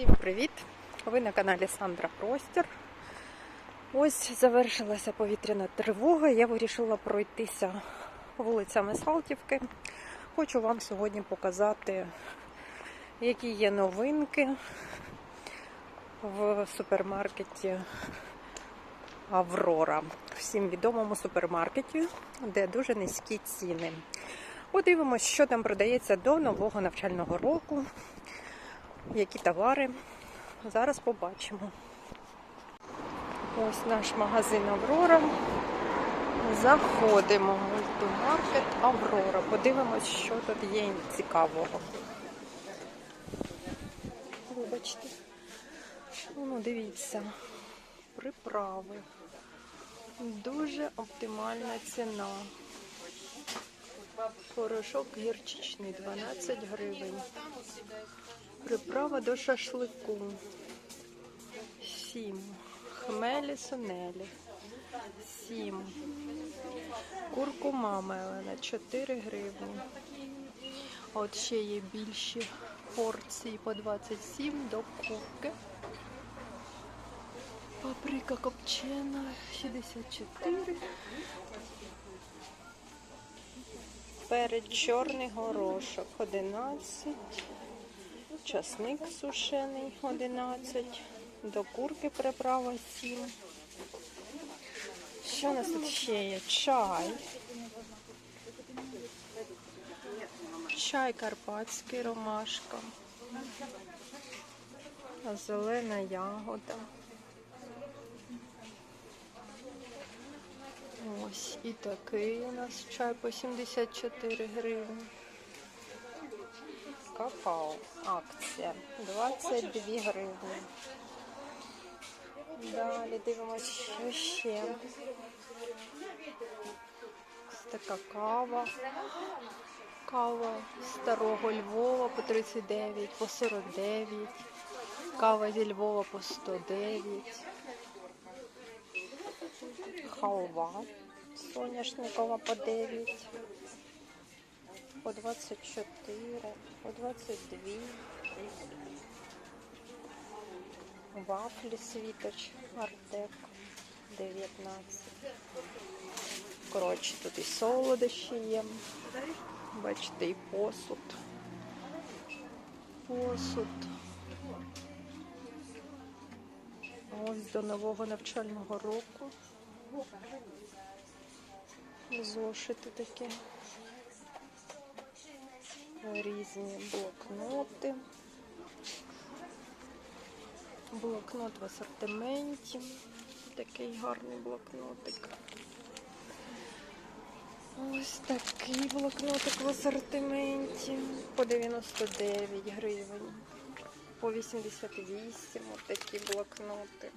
Всім привіт! Ви на каналі Сандра Простір. Ось завершилася повітряна тривога. Я вирішила пройтися вулицями Салтівки. Хочу вам сьогодні показати, які є новинки в супермаркеті Аврора. Всім відомому супермаркеті, де дуже низькі ціни. Подивимось, що там продається до нового навчального року які товари. Зараз побачимо. Ось наш магазин Аврора. Заходимо в мультимаркет Аврора. Подивимось, що тут є цікавого. Вибачте. Ну, дивіться. Приправи. Дуже оптимальна ціна. Порошок гірчичний 12 гривень. Приправа до шашлику. 7. Хмелі сунелі. 7. Куркума мелена 4 гривні. От ще є більші порції по 27 до курки. Паприка копчена 64. Перед чорний горошок 11. Часник сушений 11. До курки приправа 7. Що у нас тут ще є? Чай. Чай карпатський ромашка. Зелена ягода. Ось і такий у нас чай по 74 гривні. Какао. Акція. 22 гривні. Далі дивимося, що ще. Ось така кава. Кава старого Львова по 39, по 49. Кава зі Львова по 109. Халва соняшникова по 9 по 24, по 22. Вафлі світоч Артек 19. Коротше, тут і солодощі є. Бачите, і посуд. Посуд. Ось до нового навчального року. Зошити такі різні блокноти. Блокнот в асортименті. Такий гарний блокнотик. Ось такий блокнотик в асортименті по 99 гривень. По 88 ось такі блокноти.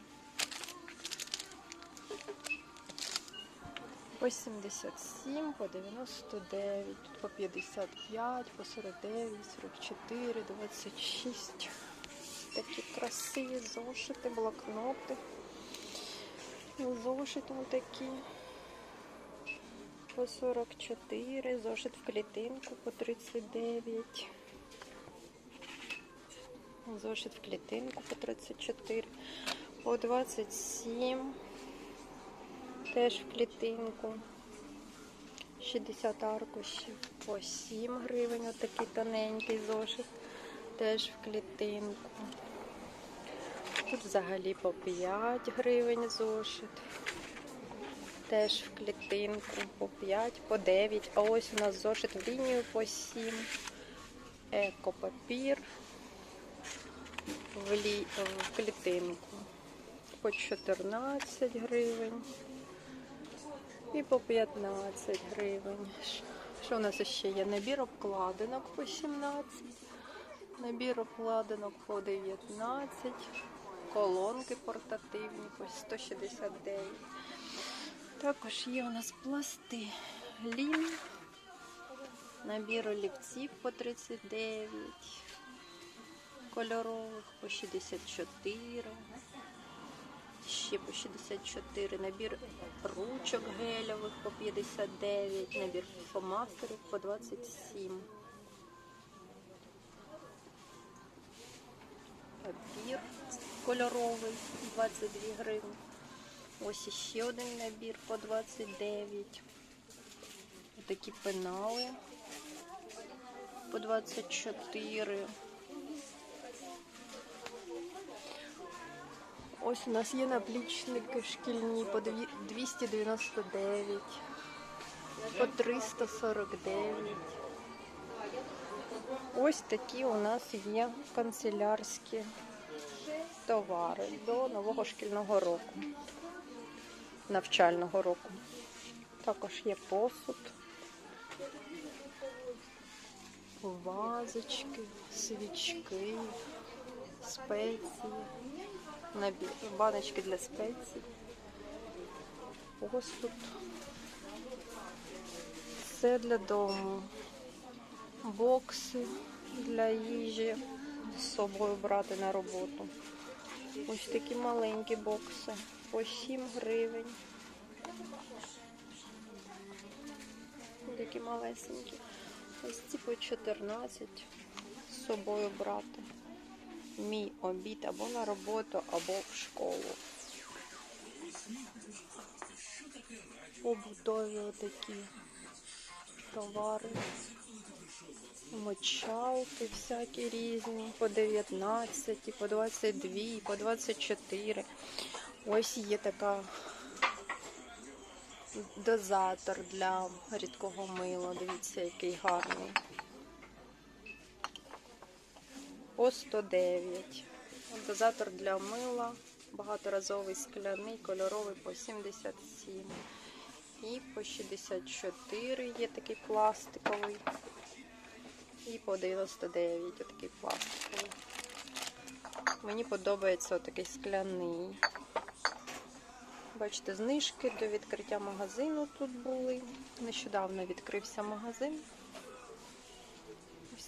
По 77, по 99, тут по 55, по 49, 44, 26. Такі красиві зошити, блокноти. Зошити такі. По 44, зошит в клітинку по 39. Зошит в клітинку по 34, по 27. Теж в клітинку. 60 аркушів по 7 гривень. Отакий тоненький зошит. Теж в клітинку. Тут взагалі по 5 гривень зошит. Теж в клітинку по 5, по 9. А ось у нас зошит в лінію по 7. Екопапір в, лі... в клітинку по 14 гривень. І по 15 гривень. Що у нас ще є? Набір обкладинок по 17, набір обкладинок по 19, колонки портативні по 169. Також є у нас пласти лін, набір олівців по 39, кольорових по 64. Ще по 64 набір ручок гельових по 59, набір фломастерів по 27. Папір кольоровий 22 гривні. Ось іще один набір по 29. Такі пенали по 24. Ось у нас є наплічники шкільні по 299, по 349. Ось такі у нас є канцелярські товари до нового шкільного року, навчального року. Також є посуд, вазочки, свічки, спеції, набір, баночки для спецій, посуд. Все для дому. Бокси для їжі з собою брати на роботу. Ось такі маленькі бокси по 7 гривень. Такі малесенькі. Ось ці по 14 з собою брати. Мій обід або на роботу, або в школу. Побутові отакі товари. Мочалки всякі різні, по 19, по 22, по 24. Ось є така дозатор для рідкого мила. Дивіться, який гарний. По 109. Дозатор для мила, багаторазовий скляний, кольоровий по 77. І по 64 є такий пластиковий. І по 99 отакий пластиковий. Мені подобається отакий скляний. Бачите, знижки до відкриття магазину тут були. Нещодавно відкрився магазин.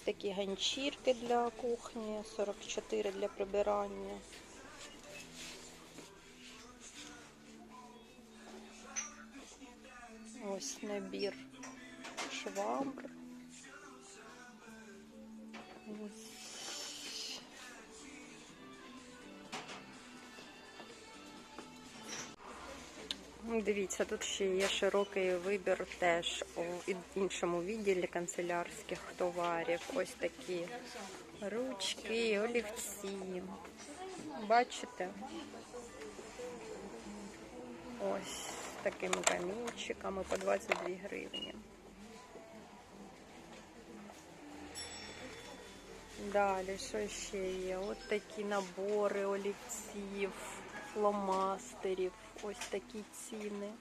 Такі ганчірки для кухні, 44 для прибирання. Ось набір швабр. Ось. Дивіться, тут ще є широкий вибір теж у іншому відділі канцелярських товарів. Ось такі ручки, олівці. Бачите? Ось такими камінчиками по 22 гривні. Далі, що ще є? От такі набори олівців, фломастерів. Ось такі ціни.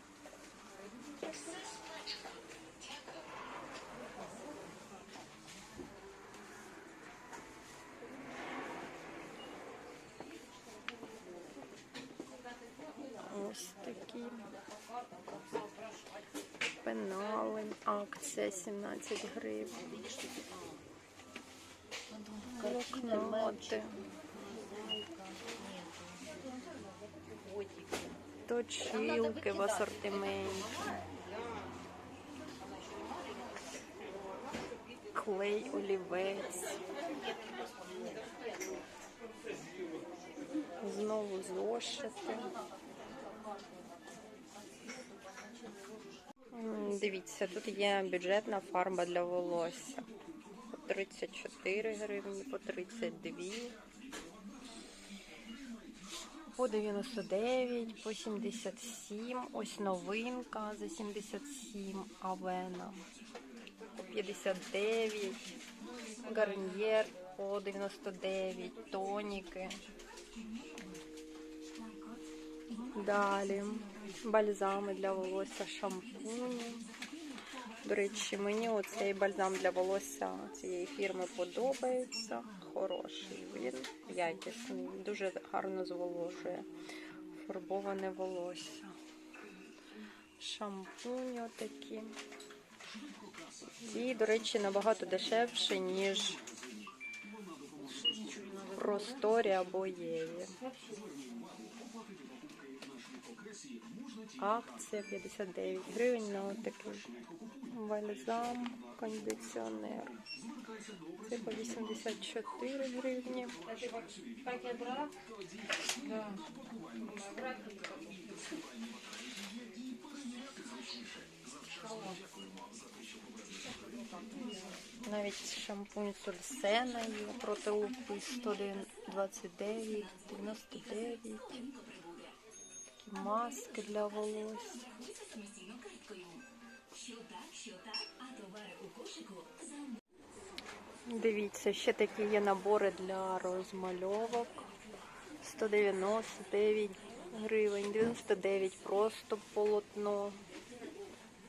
Ось такі. Пенали. Акція 17 гривень. Блокноти. Точилки в асортименті. Клей, олівець. Знову зошити. Дивіться, тут є бюджетна фарба для волосся. По 34 гривні, по 32. По 99, по 77. Ось новинка за 77 Авена. По 59. Гарньєр по 99. Тоніки. Далі. Бальзами для волосся, шампуні. До речі, мені оцей бальзам для волосся цієї фірми подобається. Хороший він, якісний, дуже гарно зволожує фарбоване волосся. Шампуні отакі. І, до речі, набагато дешевше, ніж просторі або Єві. Акція 59 гривень на отакий бальзам, кондиціонер. Це по 84 гривні. Навіть шампунь Сульсена є проти упи 129, 99. Маски для волосся. Дивіться, ще такі є набори для розмальовок. 199 гривень, 99 просто полотно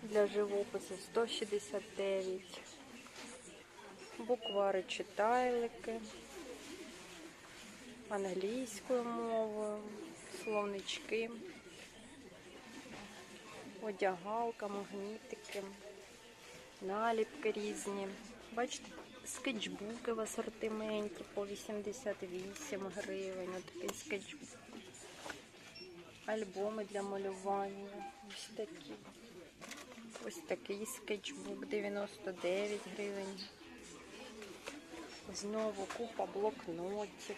для живопису 169. Буквари читайлики англійською мовою, словнички, одягалка, магнітики, наліпки різні. Бачите, скетчбуки в асортименті по 88 гривень. Отакий скетчбук. Альбоми для малювання. Ось такі. Ось такий скетчбук 99 гривень. Знову купа блокнотів.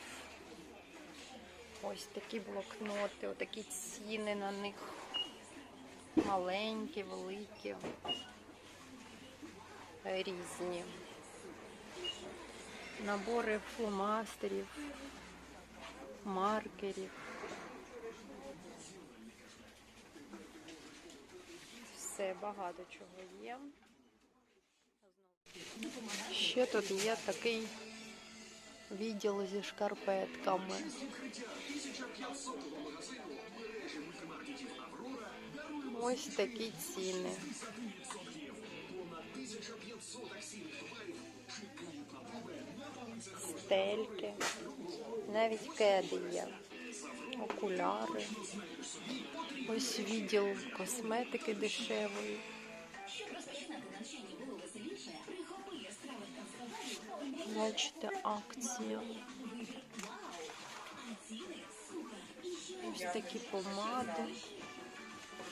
Ось такі блокноти, отакі ціни на них. Маленькі, великі, різні. Набори фломастерів, маркерів. Все, багато чого є. Ще тут є такий відділ зі шкарпетками. Ось такі ціни. Стельки, навіть кеди є, окуляри. Ось відділ косметики дешевої. Бачите, акція. Ось такі помади.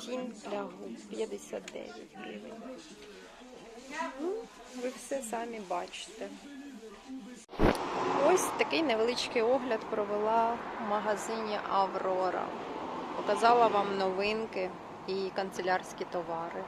Тінь для губ 59 гривень. Ну, Ви все самі бачите. Ось такий невеличкий огляд провела в магазині Аврора. Показала вам новинки і канцелярські товари.